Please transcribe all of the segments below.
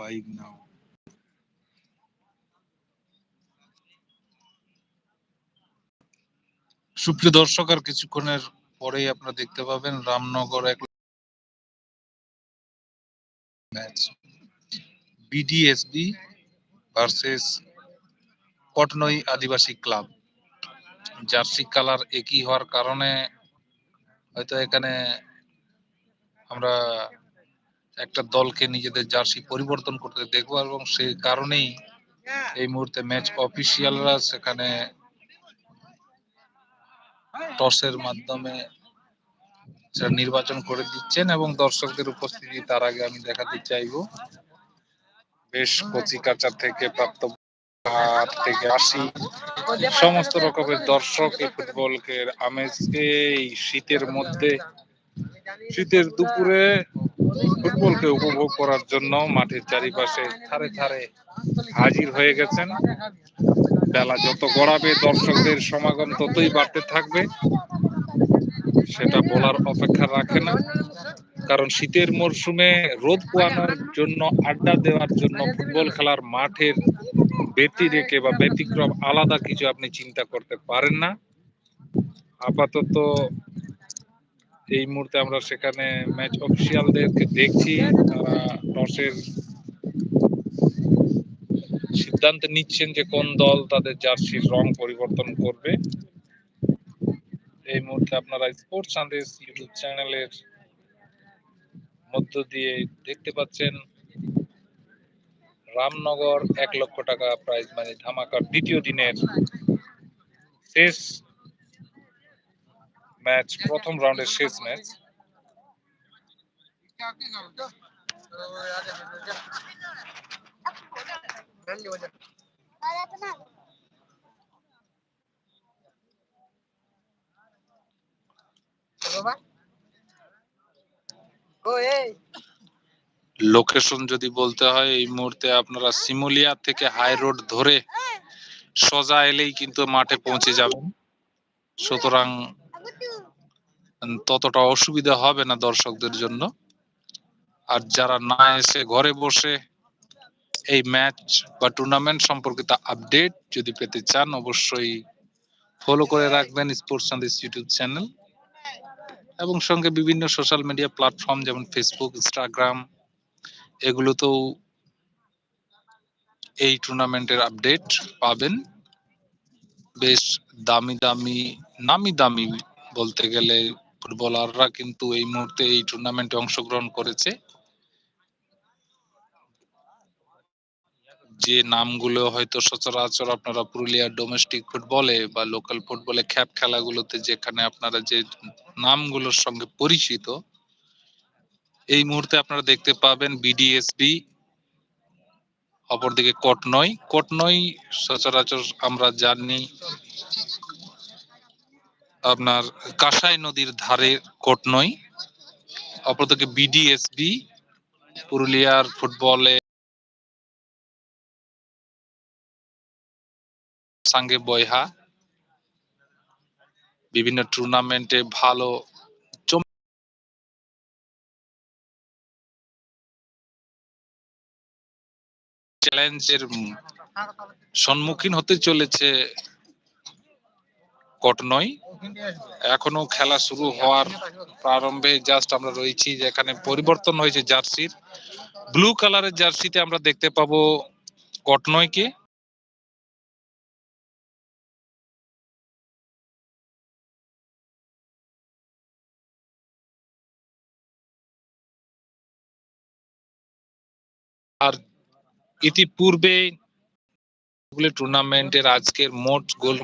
Live নাও সুপ্রিয় দর্শক, আর কিছুক্ষণের পরেই আপনারা দেখতে পাবেন রামনগর এক match. BDSB versus Potnoi Adibasi club. Jersey colour একই হওয়ার কারণে হয়তো এখানে আমরা একটা দলকে নিজেদের জার্সি পরিবর্তন করতে দেখব এবং সেই কারণেই এই মুহূর্তে ম্যাচ অফিসিয়ালরা সেখানে টসের মাধ্যমে সেটা নির্বাচন করে দিচ্ছেন এবং দর্শকদের উপস্থিতি তার আগে আমি দেখাতে চাইব। বেশ কচি কাচা থেকে প্রাপ্ত থেকে আসি সমস্ত রকমের দর্শক এই ফুটবলকে আমেজকে এই শীতের মধ্যে, শীতের দুপুরে ফুটবলকে উপভোগ করার জন্য মাঠের চারিপাশে ধারে ধারে হাজির হয়ে গেছেন। বেলা যত গড়াবে, দর্শকদের সমাগম ততই বাড়তে থাকবে। সেটা বলার অপেক্ষা রাখে না। কারণ শীতের মরশুমে রোদ পোয়ানোর জন্য আড্ডা দেওয়ার জন্য ফুটবল খেলার মাঠের ব্যতি রেখে বা ব্যতিক্রম আলাদা কিছু আপনি চিন্তা করতে পারেন না। আপাতত এই মুহূর্তে আমরা সেখানে ম্যাচ অফিসিয়ালদেরকে দেখছি, তারা টসের সিদ্ধান্ত নিচ্ছেন যে কোন দল তাদের জার্সির রং পরিবর্তন করবে। এই মুহূর্তে আপনারা স্পোর্টস সন্দেশ ইউটিউব চ্যানেলের মধ্য দিয়ে দেখতে পাচ্ছেন, রামনগর এক লক্ষ টাকা প্রাইজ মানে ধামাকার দ্বিতীয় দিনের শেষ ম্যাচ, প্রথম রাউন্ডের শেষ ম্যাচ। লোকেশন যদি বলতে হয়, এই মুহূর্তে আপনারা সিমুলিয়া থেকে হাই রোড ধরে সোজা এলেই কিন্তু মাঠে পৌঁছে যাবেন। সুতরাং ততটা অসুবিধা হবে না দর্শকদের জন্য। আর যারা না এসে ঘরে বসে এই ম্যাচ বা টুর্নামেন্ট সম্পর্কিত আপডেট যদি পেতে চান, অবশ্যই ফলো করে রাখবেন স্পোর্টস সন্দেশ ইউটিউব চ্যানেল এবং সঙ্গে বিভিন্ন সোশ্যাল মিডিয়া প্ল্যাটফর্ম যেমন ফেসবুক ইনস্টাগ্রাম এগুলোতেও এই টুর্নামেন্টের আপডেট পাবেন। বেশ দামি দামি, নামি দামি বলতে গেলে ফুটবলাররা কিন্তু এই মুহূর্তে এই টুর্নামেন্টে অংশগ্রহণ করেছে। যে নামগুলো হয়তো সচরাচর আপনারা পুরুলিয়ার ডোমেস্টিক ফুটবলে বা লোকাল ফুটবলে খ্যাপ খেলাগুলোতে যেখানে আপনারা যে নামগুলোর সঙ্গে পরিচিত, এই মুহূর্তে আপনারা দেখতে পাবেন বিডিএসবি অপরদিকে কটনই কটনই সচরাচর আমরা জানি আপনার কাঁসাই নদীর ধারে কটনই অপরদিকে বিডিএসবি পুরুলিয়ার ফুটবলে সাঙ্গে বয়হা, বিভিন্ন টুর্নামেন্টে ভালো চ্যালেঞ্জের সম্মুখীন হতে চলেছে কটনই এখনও খেলা শুরু হওয়ার প্রারম্ভে জাস্ট আমরা রয়েছি যেখানে পরিবর্তন হয়েছে জার্সির। ব্লু কালারের জার্সিতে আমরা দেখতে পাবো কটনইকে আর ইতিপূর্বে টুর্নামেন্টের আজকের মোট গোল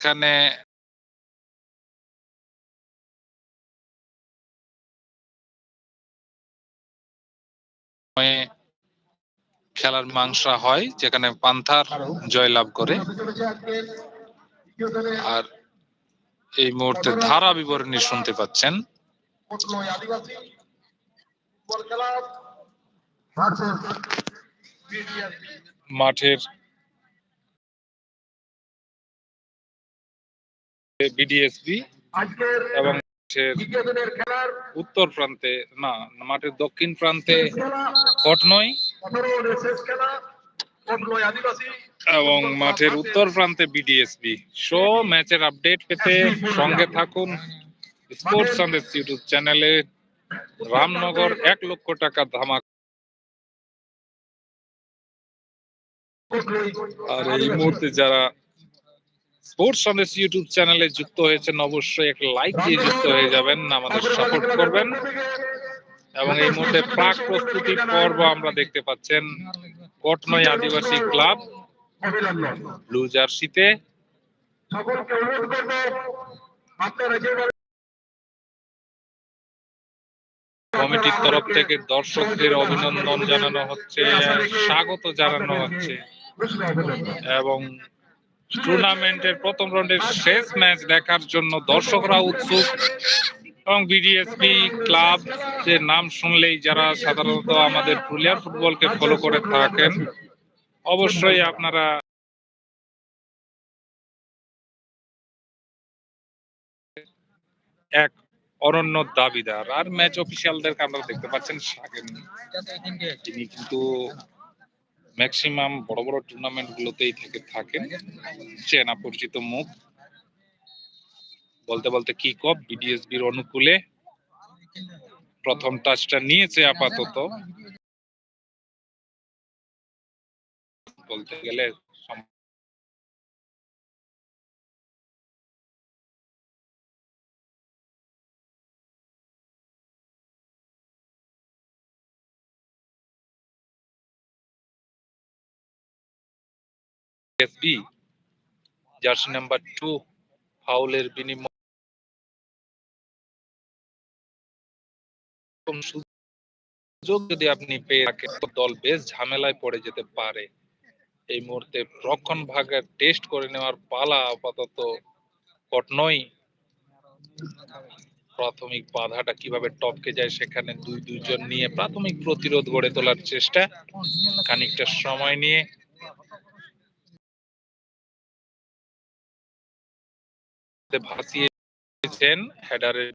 এখানে খেলার মাংসা হয়, যেখানে পান্থার জয়লাভ করে। আর এই মুহূর্তে ধারা বিবরণী শুনতে পাচ্ছেন। মাঠের বিডিএসবি এবং উত্তর প্রান্তে না মাঠের দক্ষিণ প্রান্তে আদিবাসী এবং মাঠের উত্তর প্রান্তে বিডিএসবি শো ম্যাচের আপডেট পেতে সঙ্গে থাকুন। স্পোর্টস সন্দেশ ইউটিউব চ্যানেলে রামনগর এক লক্ষ টাকা ধামাক। আর এই মুহূর্তে যারা স্পোর্টস সন্দেশ ইউটিউব চ্যানেলে যুক্ত হয়েছেন অবশ্যই একটা লাইক দিয়ে যুক্ত হয়ে যাবেন আমাদের সাপোর্ট করবেন। এবং এই মুহূর্তে প্রাক প্রস্তুতি পর্ব আমরা দেখতে পাচ্ছেন কটনই আদিবাসী ক্লাব ব্লু জার্সিতে। সকলকে অনুরোধ করব আপনারা যেভাবে কমিটির তরফ থেকে দর্শকদের অভিনন্দন জানানো হচ্ছে স্বাগত জানানো হচ্ছে। এবং টুর্নামেন্টের প্রথম রাউন্ডের শেষ ম্যাচ দেখার জন্য দর্শকরা উৎসুক। এবং বিডিএসপি ক্লাব যে নাম শুনলেই যারা সাধারণত আমাদের পুরুলিয়ার ফুটবলকে ফলো করে থাকেন, অবশ্যই আপনারা এক অনন্য দাবিদার। আর ম্যাচ অফিসিয়ালদেরকে আপনারা দেখতে পাচ্ছেন তিনি কিন্তু ম্যাক্সিমাম বড় বড় টুর্নামেন্ট গুলোতেই থেকে থাকেন চেনা পরিচিত মুখ। বলতে বলতে কি কপ বিডিএসবির অনুকূলে প্রথম টাচটা নিয়েছে আপাতত। বলতে গেলে এসবি জার্সি নাম্বার টু, ফাউলের বিনিময়। সুযোগ যদি আপনি পেয়ে থাকেন দল বেশ ঝামেলায় পড়ে যেতে পারে। এই মুহূর্তে রক্ষণ ভাগের টেস্ট করে নেওয়ার পালা আপাতত কটনই প্রাথমিক বাধাটা কীভাবে টপকে যায় সেখানে দুই দুইজন নিয়ে প্রাথমিক প্রতিরোধ গড়ে তোলার চেষ্টা। খানিকটা সময় নিয়ে ভাসিয়েছেন হেডারের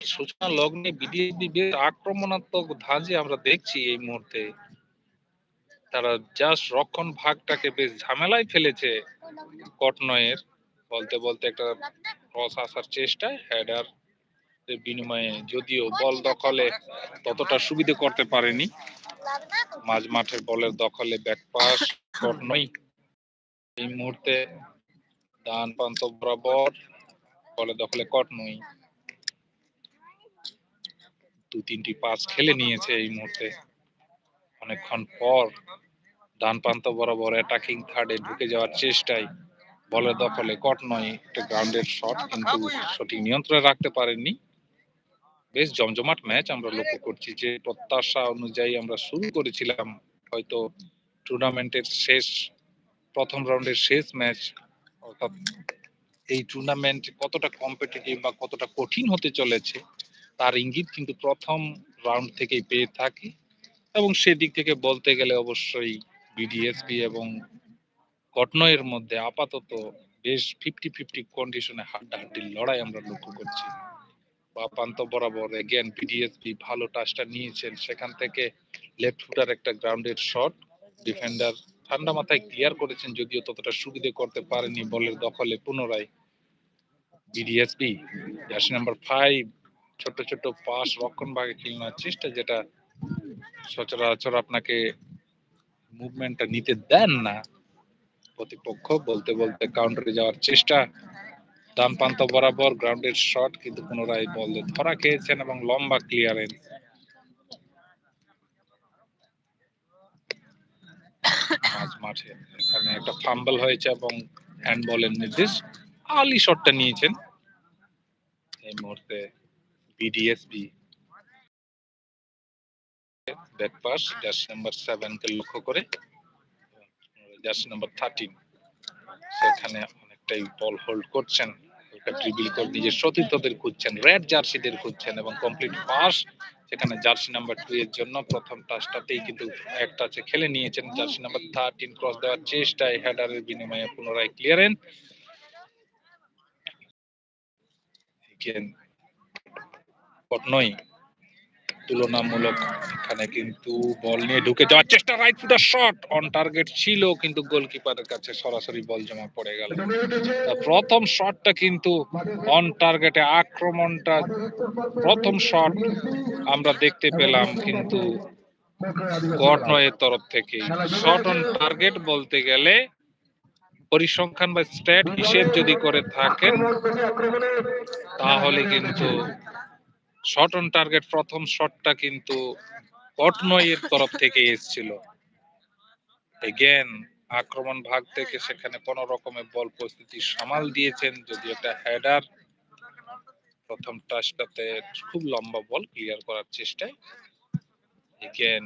সূচনা লগ্নে বেশ আক্রমণাত্মক ধাঁজে আমরা দেখছি এই মুহূর্তে। তারা জাস্ট রক্ষণ ভাগটাকে বেশ ঝামেলায় ফেলেছে কটনয়ের, বলতে বলতে একটা ক্রস আসার চেষ্টায় হেডার বিনিময়ে, যদিও বল দখলে ততটা সুবিধে করতে পারেনি। মাঝ মাঠের বলের দখলে ব্যাকপাস কটনই। এই মুহূর্তে ডান প্রান্ত বরাবর বলের দখলে কটনই। দু তিনটি পাস খেলে নিয়েছে এই মুহূর্তে। অনেকক্ষণ পর ডান প্রান্ত বরাবর অ্যাটাকিং থার্ডে ঢুকে যাওয়ার চেষ্টায় বলের দখলে। কট নয়, একটা গ্রাউন্ডের শট কিন্তু সঠিক নিয়ন্ত্রণে রাখতে পারেননি। বেশ জমজমাট ম্যাচ আমরা লক্ষ্য করছি যে প্রত্যাশা অনুযায়ী আমরা শুরু করেছিলাম হয়তো টুর্নামেন্টের শেষ, প্রথম রাউন্ডের শেষ ম্যাচ অর্থাৎ এই টুর্নামেন্ট কতটা কম্পিটিটিভ বা কতটা কঠিন হতে চলেছে, তার ইঙ্গিত কিন্তু প্রথম রাউন্ড থেকেই পেয়ে থাকি। এবং সেদিক থেকে বলতে গেলে অবশ্যই বিডিএসপি এবং কটনয়ের মধ্যে আপাতত বেশ ফিফটি ফিফটি কন্ডিশনে হাড্ডাহাড্ডির লড়াই আমরা লক্ষ্য করছি। বা প্রান্ত বরাবর এগেন বিডিএসপি ভালো টাচটা নিয়েছেন। সেখান থেকে লেফট ফুটার একটা গ্রাউন্ডের শট ডিফেন্ডার ঠান্ডা মাথায় ক্লিয়ার করেছেন, যদিও ততটা সুবিধে করতে পারেনি বলের দখলে পুনরায় বিডিএসপি জার্সি নাম্বার ফাইভ ছোট ছোট পাস রক্ষণ ভাগে খেলানোর চেষ্টা যেটা সচরাচর আপনাকে মুভমেন্টটা নিতে দেন না, প্রতিপক্ষ বলতে বলতে কাউন্টারে যাওয়ার চেষ্টা ডান প্রান্ত বরাবর গ্রাউন্ডের শট কিন্তু পুনরায় বল ধরা খেয়েছেন এবং লম্বা ক্লিয়ারেন্স মাঝ মাঠে এখানে একটা ফাম্বল হয়েছে এবং হ্যান্ডবলের নির্দেশ আলি শটটা নিয়েছেন। এই মুহূর্তে BDSB back pass dash number seven কে লক্ষ্য করে। জার্সি নাম্বার থার্টিন সেখানে অনেকটাই বল হোল্ড করছেন। ড্রিবল করে নিজের সতীর্থদের খুঁজছেন রেড জার্সিদের খুঁজছেন এবং কমপ্লিট পাস সেখানে জার্সি নাম্বার টু এর জন্য প্রথম টাচটাতেই কিন্তু এক টাচে খেলে নিয়েছেন। জার্সি নাম্বার থার্টিন ক্রস দেওয়ার চেষ্টায় হেডারের বিনিময়ে পুনরায় ক্লিয়ারেন্স নয়। তুলনামূলক এখানে কিন্তু বল নিয়ে ঢুকে যাওয়ার চেষ্টা right footer shot on target ছিল, কিন্তু গোলকিপারের কাছে সরাসরি বল জমা পড়ে গেল। প্রথম শটটা কিন্তু অন টার্গেটে আক্রমণটা প্রথম শট আমরা দেখতে পেলাম কিন্তু গটনয়ের তরফ থেকে। শট অন টার্গেট বলতে গেলে পরিসংখ্যান বা স্ট্যাট হিসেব যদি করে থাকেন, তাহলে কিন্তু শট অন টার্গেট প্রথম শটটা কিন্তু পটনয়ের তরফ থেকে এসেছিল। এগেন আক্রমণ ভাগ থেকে সেখানে কোন রকমের বল পরিস্থিতি সামাল দিয়েছেন, যদি একটা হেডার প্রথম টাচটাতে খুব লম্বা বল ক্লিয়ার করার চেষ্টায়। এগেন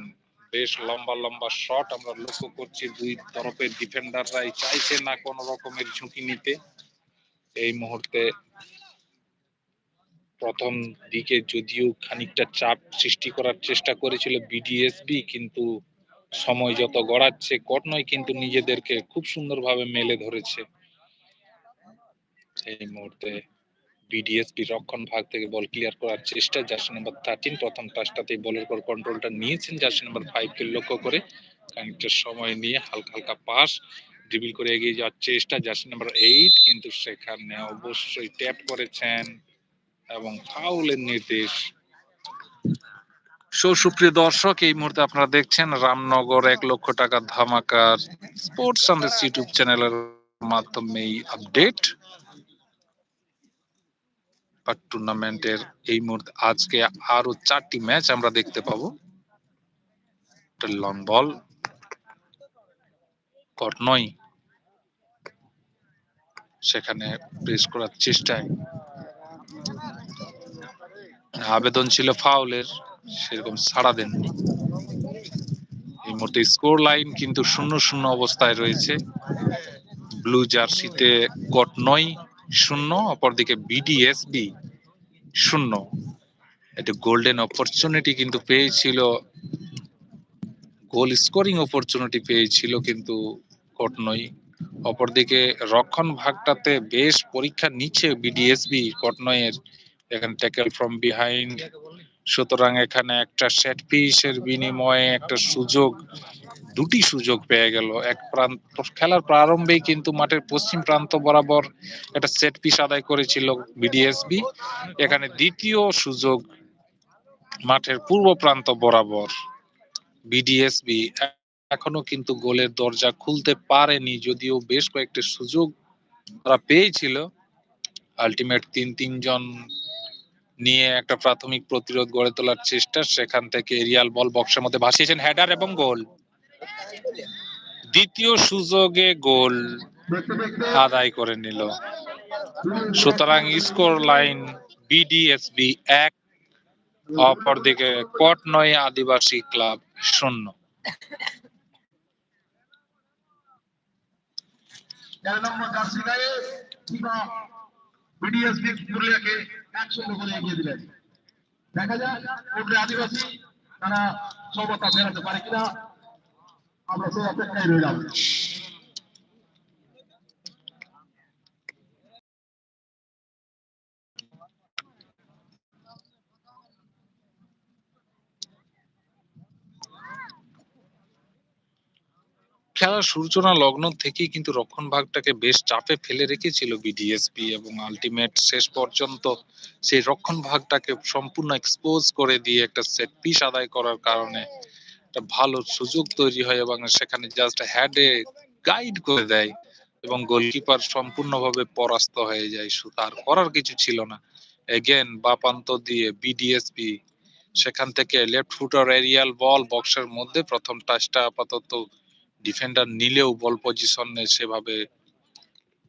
বেশ লম্বা লম্বা শট আমরা লক্ষ্য করছি দুই তরফের ডিফেন্ডাররাই চাইছে না কোনো রকমের ঝুঁকি নিতে। এই মুহূর্তে প্রথম দিকে যদিও খানিকটা চাপ সৃষ্টি করার চেষ্টা করেছিল বিডিএসবি কিন্তু সময় যত গড়াচ্ছে কটনয় কিন্তু নিজেদেরকে খুব সুন্দরভাবে মেলে ধরেছে। এই মুহূর্তে বিডিএসপি রক্ষণ ভাগ থেকে বল ক্লিয়ার করার চেষ্টা জার্সি নাম্বার থার্টিন প্রথম টাচটাতেই বলের পর কন্ট্রোলটা নিয়েছেন জার্সি নাম্বার ফাইভ কে লক্ষ্য করে খানিকটা সময় নিয়ে হালকা হালকা পাস ড্রিবিল করে এগিয়ে যাওয়ার চেষ্টা জার্সি নাম্বার এইট কিন্তু সেখানে অবশ্যই ট্যাপ করেছেন। এবং ফাউলের নির্দেশ। সুপ্রিয় দর্শক, এই মুহূর্তে আপনারা দেখছেন রামনগর এক লক্ষ টাকা ধামাকার স্পোর্টস সানদেশ ইউটিউব চ্যানেলের মাধ্যমে আপডেট। টুর্নামেন্টের এই মুহূর্তে আজকে আরও চারটি ম্যাচ আমরা দেখতে পাবো। লং বল কর্নই সেখানে প্রেস করার চেষ্টায় আবেদন ছিল ফাউলের, সেরকম ছাড়া দেননি। এই মুহূর্তে স্কোর লাইন কিন্তু শূন্য শূন্য অবস্থায় রয়েছে। ব্লু জার্সিতে কটনই শূন্য, অপরদিকে বিডিএসবি শূন্য। এটা গোল্ডেন অপরচুনিটি কিন্তু পেয়েছিল, গোল স্কোরিং অপরচুনিটি পেয়েছিল কিন্তু কটনই অপরদিকে রক্ষণ ভাগটাতে বেশ পরীক্ষা নিচ্ছে বিডিএসবি কটনয়ের এখানে ট্যাকেল ফ্রম বিহাইন্ড সুতরাং এখানে একটা সেট পিসের বিনিময়ে একটা সুযোগ দুটি সুযোগ পেয়ে গেল। এক প্রান্ত খেলার প্রারম্ভেই কিন্তু মাঠের পশ্চিম প্রান্ত বরাবর একটা সেট পিস আদায় করেছিল বিডিএসবি এখানে দ্বিতীয় সুযোগ মাঠের পূর্ব প্রান্ত বরাবর বিডিএসবি এখনও কিন্তু গোলের দরজা খুলতে পারেনি যদিও বেশ কয়েকটি সুযোগ তারা পেয়েছিল। আলটিমেট তিন তিনজন নিয়ে একটা প্রাথমিক প্রতিরোধ গড়ে তোলার চেষ্টা, সেখান থেকে এরিয়াল বল বক্সের মধ্যে ভাসিয়েছেন হেডার এবং গোল। দ্বিতীয় সুযোগে গোল আদায় করে নিল। সুতরাং স্কোর লাইন বিডিএসবি এক, অপরদিকে কটনয় আদিবাসী ক্লাব শূন্য। নম্বর কিংবা বিডিএসবি পুরুলিয়াকে একশো করে এগিয়ে দিলেন। দেখা যাক, পুরুলিয়া আদিবাসী, তারা সমতা ফেরাতে পারে কিনা। আমরা সেই অপেক্ষায় রইলাম। খেলার সূচনা লগ্ন থেকেই কিন্তু রক্ষণ ভাগটাকে বেশ চাপে ফেলে রেখেছিল বিডিএসপি এবং আলটিমেট শেষ পর্যন্ত সেই রক্ষণ ভাগটাকে সম্পূর্ণ এক্সপোজ করে দিয়ে একটা সেট পিস আদায় করার কারণে একটা ভালো সুযোগ তৈরি হয় এবং সেখানে জাস্ট হ্যাডে গাইড করে দেয় এবং গোলকিপার সম্পূর্ণভাবে পরাস্ত হয়ে যায়। তার করার কিছু ছিল না। এগেন বাপান্ত দিয়ে বিডিএসপি সেখান থেকে লেফট ফুটার এরিয়াল বল বক্সের মধ্যে প্রথম টাচটা আপাতত ডিফেন্ডার নিলেও বল পজিশনে সেভাবে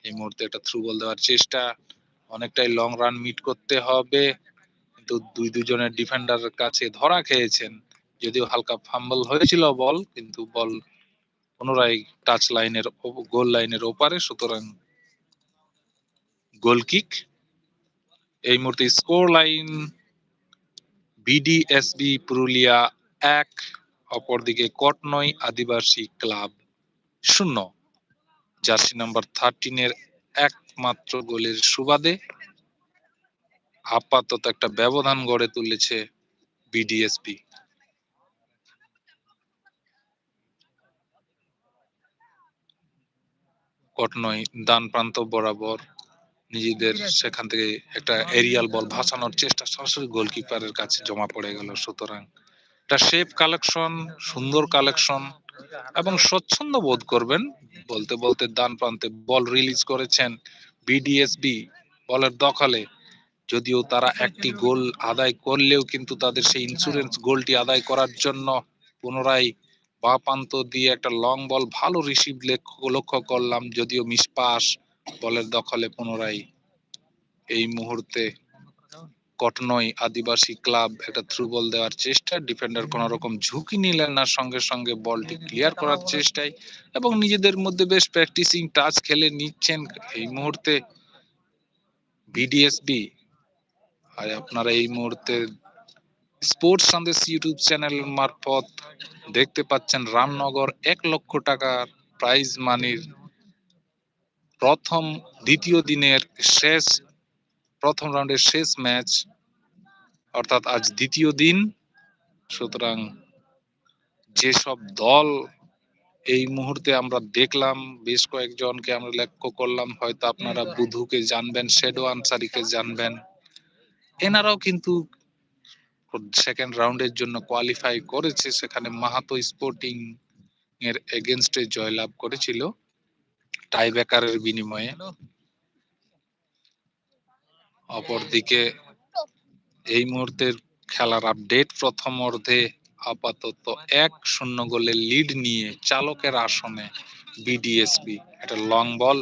এই মুহূর্তে একটা থ্রু বল দেওয়ার চেষ্টা। অনেকটাই লং রান মিট করতে হবে। কিন্তু দুই দুজনের ডিফেন্ডারের কাছে ধরা খেয়েছেন। যদিও হালকা ফাম্বল হয়েছিল বল কিন্তু বল পুনরায় টাচ লাইনের গোল লাইনের ওপারে। সুতরাং গোল কিক এই মুহূর্তে স্কোর লাইন বিডিএসবি পুরুলিয়া এক। অপরদিকে কটনই আদিবাসী ক্লাব শূন্য। জার্সি নাম্বার থার্টিনের একমাত্র গোলের সুবাদে আপাতত একটা ব্যবধান গড়ে তুলেছে বিডিএসপি। কটনই ডান প্রান্ত বরাবর নিজেদের সেখান থেকে একটা এরিয়াল বল ভাসানোর চেষ্টা সরাসরি গোলকিপারের কাছে জমা পড়ে গেল। সুতরাং একটা শেপ কালেকশন সুন্দর কালেকশন এবং স্বচ্ছন্দ বোধ করবেন। বলতে বলতে ডান প্রান্তে বল রিলিজ করেছেন বিডিএসবি বলের দখলে। যদিও তারা একটি গোল আদায় করলেও কিন্তু তাদের সেই ইন্স্যুরেন্স গোলটি আদায় করার জন্য পুনরায় বা প্রান্ত দিয়ে একটা লং বল ভালো রিসিভ লক্ষ্য করলাম। যদিও মিস পাস বলের দখলে পুনরায় এই মুহূর্তে কটনই আদিবাসী ক্লাব একটা থ্রু বল দেওয়ার চেষ্টা ডিফেন্ডার কোন রকম ঝুঁকি নিলেন না, সঙ্গে সঙ্গে বলটি ক্লিয়ার করার চেষ্টায় এবং নিজেদের মধ্যে বেশ প্র্যাকটিসিং টাচ খেলে নিচ্ছেন। এই মুহূর্তে বিডিএসবি আর আপনারা এই মুহূর্তে স্পোর্টস সন্দেশ ইউটিউব চ্যানেল মারফত দেখতে পাচ্ছেন রামনগর এক লক্ষ টাকার প্রাইজ মানির প্রথম, দ্বিতীয় দিনের শেষ প্রথম রাউন্ডের শেষ ম্যাচ, অর্থাৎ আজ দ্বিতীয় দিন। সুতরাং যেসব দল এই মুহূর্তে আমরা দেখলাম, বেশ কয়েকজনকে আমরা লক্ষ্য করলাম, হয়তো আপনারা বুধুকে জানবেন শেডো আনসারিকে জানবেন। এনারাও কিন্তু সেকেন্ড রাউন্ডের জন্য কোয়ালিফাই করেছে, সেখানে মাহাতো স্পোর্টিং এর এগেনস্টে জয়লাভ করেছিল। টাই ব্রেকারের বিনিময়ে। অপরদিকে এই মুহূর্তের খেলার আপডেট প্রথম অর্ধে আপাতত এক শূন্য গোলের লিড নিয়ে চালকের আসনে বিডিএসবি একটা লং বল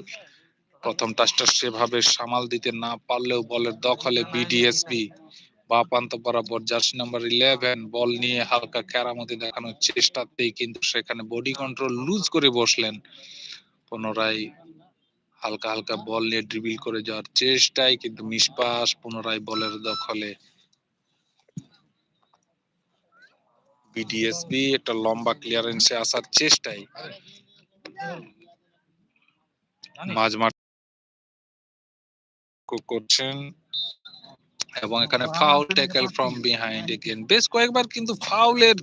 প্রথম টাচটা সেভাবে সামাল দিতে না পারলেও বলের দখলে বিডিএসবি বা প্রান্ত বরাবর জার্সি নাম্বার ইলেভেন বল নিয়ে হালকা কেরামতি দেখানোর চেষ্টাতেই কিন্তু সেখানে বডি কন্ট্রোল লুজ করে বসলেন। পুনরায় হালকা হালকা বল নিয়ে ড্রিবিল করে যাওয়ার চেষ্টায় কিন্তু মিসপাস পুনরায় বলের দখলে। বিডিএসবি একটা লম্বা ক্লিয়ারেন্সে আসার চেষ্টায় মাঝমাঠ করছেন। এবং এখানে foul tackle from behind again বেশ কয়েকবার কিন্তু ফাউলের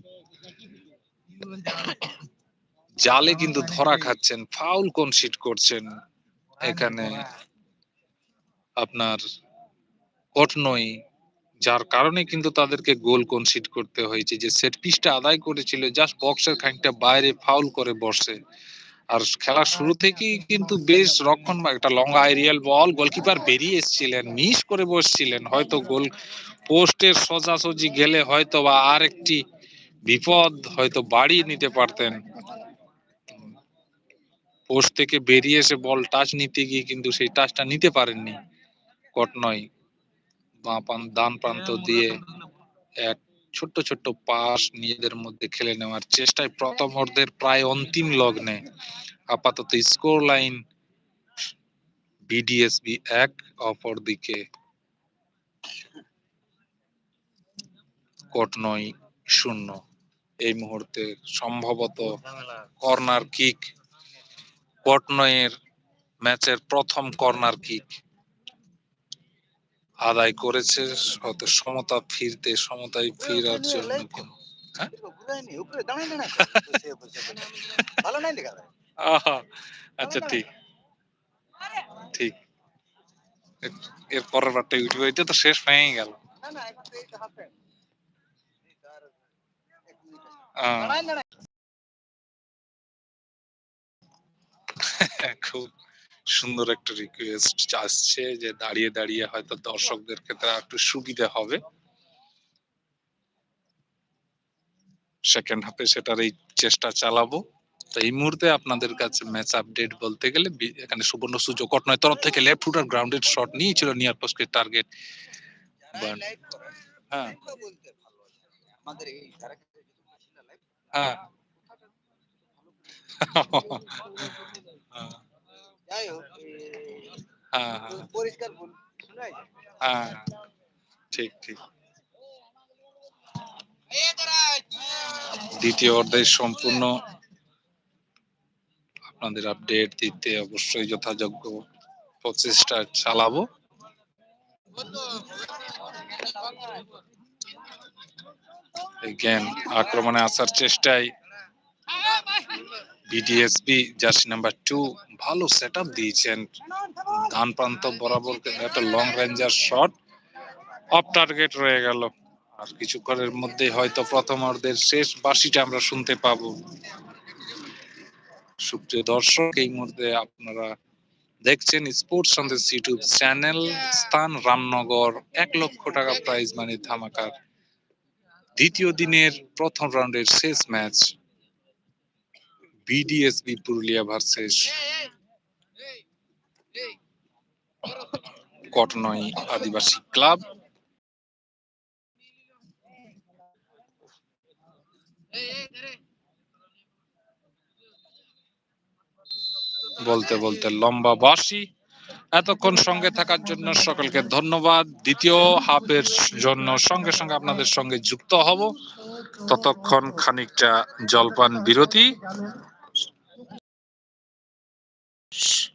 জালে কিন্তু ধরা খাচ্ছেন। ফাউল কনসিড করছেন। এখানে আপনার কটনই যার কারণে কিন্তু তাদেরকে গোল কনসিড করতে হয়েছে যে সেট পিসটা আদায় করেছিল জাস্ট বক্সের খানিকটা বাইরে ফাউল করে বসে। আর খেলা শুরু থেকেই কিন্তু বেশ রক্ষণ একটা লং আইরিয়াল বল গোলকিপার বেরিয়ে এসেছিলেন মিস করে বসছিলেন। হয়তো গোল পোস্টের সোজাসুজি গেলে হয়তো বা আর একটি বিপদ হয়তো বাড়িয়ে নিতে পারতেন। পোস্ট থেকে বেরিয়ে এসে বল টাচ নিতে গিয়ে কিন্তু সেই টাচটা নিতে পারেননি কটনয় বাঁ ডান প্রান্ত দিয়ে এক ছোট্ট ছোট্ট পাস নিজেদের মধ্যে খেলে নেওয়ার চেষ্টায় প্রথম অর্ধের প্রায় অন্তিম লগ্নে আপাতত স্কোর লাইন বিডিএসবি এক অপর দিকে কটনই শূন্য। এই মুহূর্তে সম্ভবত কর্নার কিক কটনয়ের ম্যাচের প্রথম কর্নার কিক আদায় করেছে হয়তো সমতা ফিরতে সমতায় ফিরার জন্য কোন- আচ্ছা ঠিক ঠিক এর- পরের বারটা ইউটিউব এটা তো শেষ হয়ে গেল আহ, খুব সুন্দর একটা রিকোয়েস্ট আসছে যে দাঁড়িয়ে দাঁড়িয়ে হয়তো দর্শকদের ক্ষেত্রে একটু সুবিধা হবে। সেকেন্ড হাফে সেটার এই চেষ্টা চালাবো। তো এই মুহূর্তে আপনাদের কাছে ম্যাচ আপডেট বলতে গেলে এখানে সুবর্ণ সুযোগ কটনয় তরফ থেকে লেফট ফুটার গ্রাউন্ডেড শট নিয়েছিল নিয়ার পোস্টের টার্গেট হ্যাঁ। আমাদের এই ধারা হ্যাঁ হ্যাঁ, যাই হোক হ্যাঁ হ্যাঁ পরিষ্কার ভুল হ্যাঁ ঠিক ঠিক। দ্বিতীয় অর্ধের সম্পূর্ণ। আপনাদের আপডেট দিতে অবশ্যই যথাযোগ্য প্রচেষ্টা চালাবো। গেম আক্রমণে আসার চেষ্টায় বিডিএসবি জার্সি নাম্বার টু, ভালো সেট আপ দিয়েছেন। ডান প্রান্ত বরাবর একটা long ranger shot off target রয়ে গেল। আর কিছুক্ষণের মধ্যে হয়তো প্রথম অর্ধের শেষ বাসিটা আমরা শুনতে পাবো। সুপ্রিয় দর্শক, এই মুহূর্তে আপনারা দেখছেন স্পোর্টস সন্দেশ ইউটিউব চ্যানেল স্থান রামনগর, এক লক্ষ টাকা প্রাইজ মানি ধামাকার দ্বিতীয় দিনের প্রথম রাউন্ডের শেষ match BDSB Purulia versus Kotnoi Adibasi club বলতে বলতে লম্বা বাসি এতক্ষণ সঙ্গে থাকার জন্য সকলকে ধন্যবাদ। দ্বিতীয় হাফের জন্য সঙ্গে সঙ্গে আপনাদের সঙ্গে যুক্ত হব। ততক্ষণ খানিকটা জলপান বিরতি। Şşş.